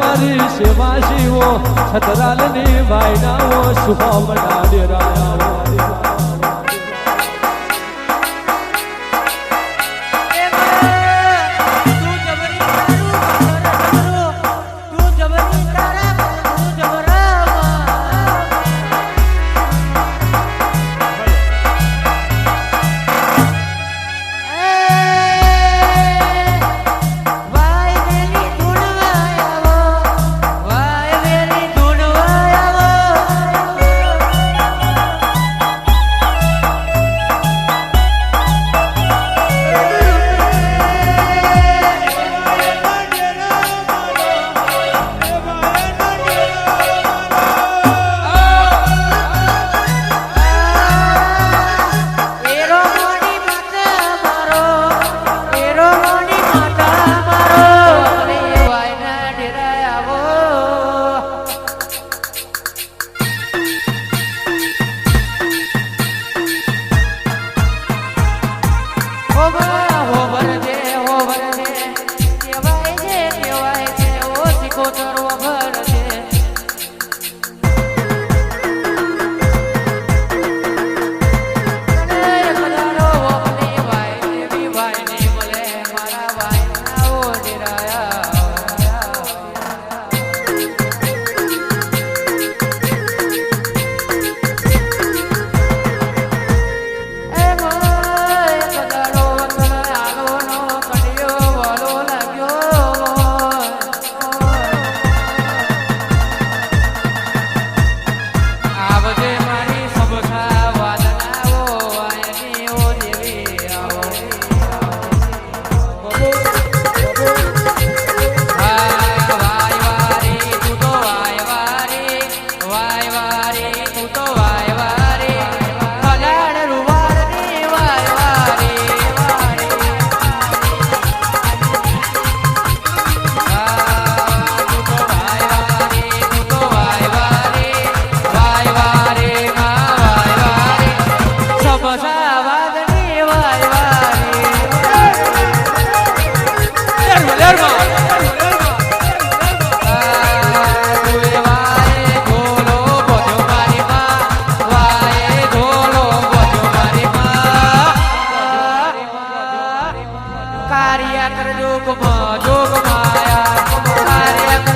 મારી સેવા શિવો છતરાલની વાયનાઓ સુહો મના ડેરાયાઓ 好，各。કાર્ય કરજો ગુમા જો ગુમાયા કાર્ય